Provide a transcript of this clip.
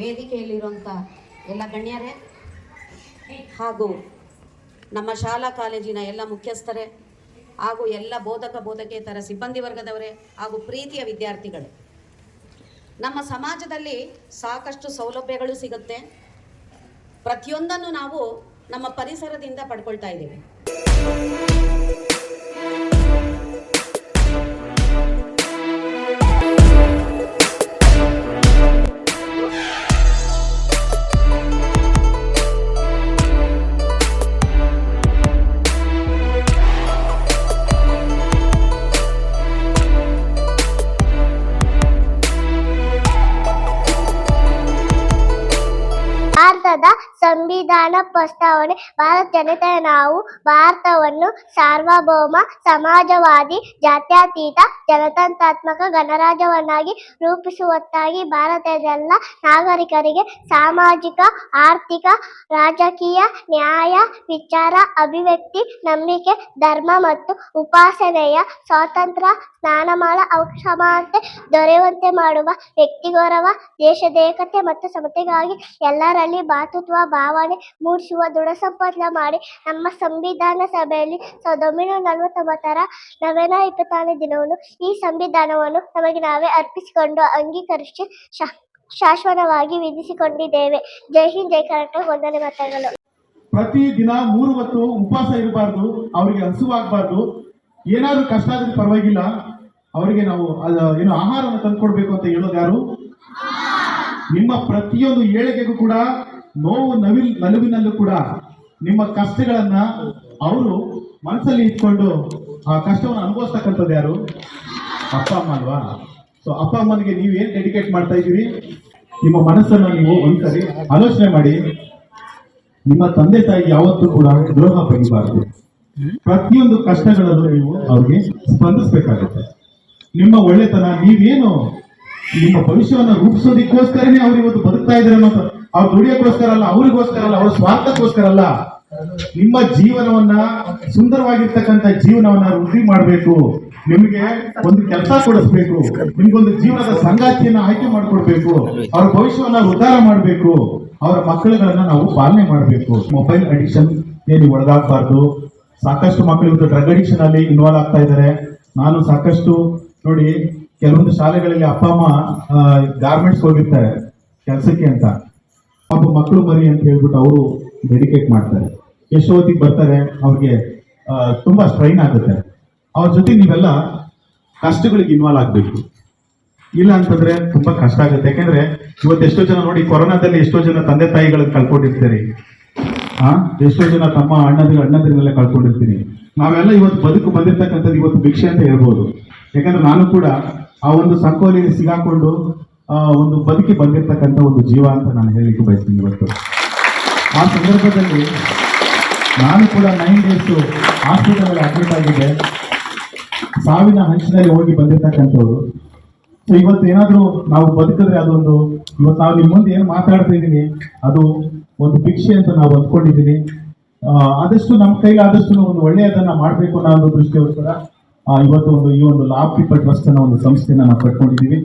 ವೇದಿಕೆಯಲ್ಲಿರುವಂಥ ಎಲ್ಲ ಗಣ್ಯರೇ ಹಾಗೂ ನಮ್ಮ ಶಾಲಾ ಕಾಲೇಜಿನ ಎಲ್ಲ ಮುಖ್ಯಸ್ಥರೇ ಹಾಗೂ ಎಲ್ಲ ಬೋಧಕ ಬೋಧಕೇತರ ಸಿಬ್ಬಂದಿ ವರ್ಗದವರೇ ಹಾಗೂ ಪ್ರೀತಿಯ ವಿದ್ಯಾರ್ಥಿಗಳೇ, ನಮ್ಮ ಸಮಾಜದಲ್ಲಿ ಸಾಕಷ್ಟು ಸೌಲಭ್ಯಗಳು ಸಿಗುತ್ತೆ. ಪ್ರತಿಯೊಂದನ್ನು ನಾವು ನಮ್ಮ ಪರಿಸರದಿಂದ ಪಡ್ಕೊಳ್ತಾ ಇದ್ದೀವಿ. ಸಂವಿಧಾನ ಪ್ರಸ್ತಾವನೆ, ಭಾರತ ಜನತೆ ನಾವು, ಭಾರತವನ್ನು ಸಾರ್ವಭೌಮ, ಸಮಾಜವಾದಿ, ಜಾತ್ಯತೀತ, ಜನತಂತ್ರಾತ್ಮಕ ಗಣರಾಜ್ಯವನ್ನಾಗಿ ರೂಪಿಸುವತ್ತಾಗಿ ಭಾರತದೆಲ್ಲ ನಾಗರಿಕರಿಗೆ ಸಾಮಾಜಿಕ, ಆರ್ಥಿಕ, ರಾಜಕೀಯ, ನ್ಯಾಯ, ವಿಚಾರ, ಅಭಿವ್ಯಕ್ತಿ, ನಂಬಿಕೆ, ಧರ್ಮ ಮತ್ತು ಉಪಾಸನೆಯ ಸ್ವಾತಂತ್ರ್ಯ, ಸ್ನಾನಮಾನ ಸಮಾನತೆ ದೊರೆಯುವಂತೆ ಮಾಡುವ ವ್ಯಕ್ತಿ ಗೌರವ ದೇಶದ ಏಕತೆ ಮತ್ತು ಸಮತೆಗಾಗಿ ಎಲ್ಲರಲ್ಲಿ ಭಾತೃತ್ವ ಭಾವನೆ ಮೂಡಿಸುವ ದೃಢ ಸಂಪತ್ನ ಮಾಡಿ, ನಮ್ಮ ಸಂವಿಧಾನ ಸಭೆಯಲ್ಲಿ ಸಾವಿರದ ಒಂಬೈನೂರ ನಲವತ್ತೊಂಬತ್ತರ ನವೆಂಬರ್ ಇಪ್ಪತ್ತಾರನೇ ದಿನವನ್ನು ಈ ಸಂವಿಧಾನವನ್ನು ನಮಗೆ ನಾವೇ ಅರ್ಪಿಸಿಕೊಂಡು ಅಂಗೀಕರಿಸಿ ಶಾಶ್ವತವಾಗಿ ವಿಧಿಸಿಕೊಂಡಿದ್ದೇವೆ. ಜೈ ಹಿಂದ್, ಜೈ ಕರ್ನಾಟಕ, ವಂದನೆ ಮತಗಳು. ಪ್ರತಿ ದಿನ ಮೂರು ಹೊತ್ತು ಉಪವಾಸ ಇರಬಾರ್ದು, ಅವರಿಗೆ ಹಸುವಾಗಬಾರ್ದು. ಏನಾದರೂ ಕಷ್ಟ ಆದ್ರೆ ಪರವಾಗಿಲ್ಲ. ಅವರಿಗೆ ನಾವು ಏನು ಆಹಾರವನ್ನು ತಂದ್ಕೊಡ್ಬೇಕು ಅಂತ ಹೇಳೋದು ಯಾರು? ನಿಮ್ಮ ಪ್ರತಿಯೊಂದು ಏಳಿಗೆಗೂ ಕೂಡ ನೋವು ನವಿಲ್ ನಲುವಿನಲ್ಲೂ ಕೂಡ ನಿಮ್ಮ ಕಷ್ಟಗಳನ್ನ ಅವರು ಮನಸ್ಸಲ್ಲಿ ಇಟ್ಕೊಂಡು ಆ ಕಷ್ಟವನ್ನು ಅನುಭವಿಸ್ತಕ್ಕಂಥದ್ದು ಯಾರು? ಅಪ್ಪ, ಅಮ್ಮ ಅಲ್ವಾ? ಸೊ ಅಪ್ಪ, ಅಮ್ಮನಿಗೆ ನೀವು ಏನ್ ಡೆಡಿಕೇಟ್ ಮಾಡ್ತಾ ಇದ್ದೀವಿ ನಿಮ್ಮ ಮನಸ್ಸನ್ನು ನೀವು ಒಂದ್ಸರಿ ಆಲೋಚನೆ ಮಾಡಿ. ನಿಮ್ಮ ತಂದೆ ತಾಯಿ ಯಾವತ್ತೂ ಕೂಡ ದ್ರೋಹ ಬಗೆಬಾರದು ಪ್ರತಿಯೊಂದು ಕಷ್ಟಗಳನ್ನು ನೀವು ಅವ್ರಿಗೆ ಸ್ಪಂದಿಸ್ಬೇಕಾಗುತ್ತೆ. ನಿಮ್ಮ ಒಳ್ಳೆತನ, ನೀವೇನು ನಿಮ್ಮ ಭವಿಷ್ಯವನ್ನು ರೂಪಿಸೋದಕ್ಕೋಸ್ಕರನೇ ಅವ್ರು ಇವತ್ತು ಬದುಕ್ತಾ ಇದ್ದಾರೆ ಅನ್ನೋ ಅವ್ರು ದುಡಿಯೋಕ್ಕೋಸ್ಕರ ಅಲ್ಲ, ಅವ್ರಿಗೋಸ್ಕರ ಅಲ್ಲ, ಅವ್ರ ಸ್ವಾರ್ಥಕ್ಕೋಸ್ಕರ ಅಲ್ಲ, ನಿಮ್ಮ ಜೀವನವನ್ನ ಸುಂದರವಾಗಿರ್ತಕ್ಕಂಥ ಜೀವನವನ್ನ ವೃದ್ಧಿ ಮಾಡಬೇಕು. ನಿಮಗೆ ಒಂದು ಕೆಲಸ ಕೊಡಿಸ್ಬೇಕು. ನಿಮ್ಗೊಂದು ಜೀವನದ ಸಂಗಾತಿಯನ್ನ ಆಯ್ಕೆ ಮಾಡ್ಕೊಡ್ಬೇಕು. ಅವ್ರ ಭವಿಷ್ಯವನ್ನ ಉದ್ಧಾರ ಮಾಡಬೇಕು. ಅವರ ಮಕ್ಕಳುಗಳನ್ನ ನಾವು ಪಾಲನೆ ಮಾಡಬೇಕು. ಮೊಬೈಲ್ ಅಡಿಕ್ಷನ್ ಏನು ಒಳಗಾಗಬಾರ್ದು. ಸಾಕಷ್ಟು ಮಕ್ಕಳು ಇವತ್ತು ಡ್ರಗ್ ಅಡಿಕ್ಷನ್ ಅಲ್ಲಿ ಇನ್ವಾಲ್ವ್ ಆಗ್ತಾ ಇದ್ದಾರೆ. ನಾನು ಸಾಕಷ್ಟು ನೋಡಿ, ಕೆಲವೊಂದು ಶಾಲೆಗಳಲ್ಲಿ ಅಪ್ಪ, ಅಮ್ಮ ಗಾರ್ಮೆಂಟ್ಸ್ ಹೋಗಿರ್ತಾರೆ. ಕೆಲಸಕ್ಕೆ ಅಂತ. ಪಾಪ ಮಕ್ಕಳು ಮರಿ ಅಂತ ಹೇಳ್ಬಿಟ್ಟು ಅವರು ಡೆಡಿಕೇಟ್ ಮಾಡ್ತಾರೆ. ಎಷ್ಟು ಹೊತ್ತಿಗೆ ಬರ್ತಾರೆ, ಅವ್ರಿಗೆ ತುಂಬ ಸ್ಟ್ರೈನ್ ಆಗುತ್ತೆ. ಅವ್ರ ಜೊತೆ ನೀವೆಲ್ಲ ಕಷ್ಟಗಳಿಗೆ ಇನ್ವಾಲ್ವ್ ಆಗಬೇಕು. ಇಲ್ಲ ಅಂತಂದ್ರೆ ತುಂಬಾ ಕಷ್ಟ ಆಗುತ್ತೆ. ಯಾಕಂದ್ರೆ ಇವತ್ತು ಎಷ್ಟೋ ಜನ ನೋಡಿ ಕೊರೋನಾದಲ್ಲಿ ಎಷ್ಟೋ ಜನ ತಂದೆ ತಾಯಿಗಳನ್ನ ಕಳ್ಕೊಂಡಿರ್ತೀರಿ. ಆ? ಎಷ್ಟೋ ಜನ ತಮ್ಮ ಅಣ್ಣದ ಅಣ್ಣದನ್ನೆಲ್ಲ ಕಳ್ಕೊಂಡಿರ್ತೀನಿ ನಾವೆಲ್ಲ ಇವತ್ತು ಬದುಕು ಬಂದಿರ್ತಕ್ಕಂಥದ್ದು ಇವತ್ತು ಭಿಕ್ಷೆ ಅಂತ ಹೇಳ್ಬೋದು. ಯಾಕಂದ್ರೆ ನಾನು ಕೂಡ ಆ ಒಂದು ಸಂಕೋಲೆಯಲ್ಲಿ ಸಿಗಾಕೊಂಡು ಒಂದು ಬದುಕಿ ಬಂದಿರ್ತಕ್ಕಂಥ ಒಂದು ಜೀವ ಅಂತ ನಾನು ಹೇಳಲಿಕ್ಕೆ ಬಯಸ್ತೀನಿ ಇವತ್ತು. ಆ ಸಂದರ್ಭದಲ್ಲಿ ನಾನು ಕೂಡ ನೈನ್ ಡೇಸ್ ಹಾಸ್ಪಿಟಲ್ ಅಡ್ಮಿಟ್ ಆಗಿದ್ದೆ. ಸಾವಿನ ಹಂಚಿನಲ್ಲಿ ಹೋಗಿ ಬಂದಿರ್ತಕ್ಕಂಥವ್ರು. ಸೊ ಇವತ್ತು ಏನಾದರೂ ನಾವು ಬದುಕಿದ್ರೆ ಅದೊಂದು, ಇವತ್ತು ನಾವು ನಿಮ್ಮ ಮುಂದೆ ಏನು ಮಾತಾಡ್ತಾ ಇದ್ದೀನಿ ಅದು ಒಂದು ಭಿಕ್ಷೆ ಅಂತ ನಾವು ಅಂದ್ಕೊಂಡಿದ್ದೀನಿ ಆದಷ್ಟು ನಮ್ಮ ಕೈಲಿ ಆದಷ್ಟು ಒಂದು ಒಳ್ಳೆಯದನ್ನ ಮಾಡಬೇಕು ಅನ್ನೋ ಒಂದು ದೃಷ್ಟಿಗೋಸ್ಕರ ಇವತ್ತು ಒಂದು ಈ ಒಂದು ಲಾಭ ಪೀಪಲ್ ಟ್ರಸ್ಟ್ ಅನ್ನೋ ಒಂದು ಸಂಸ್ಥೆನ ನಾವು ಕಟ್ಕೊಂಡಿದ್ದೀವಿ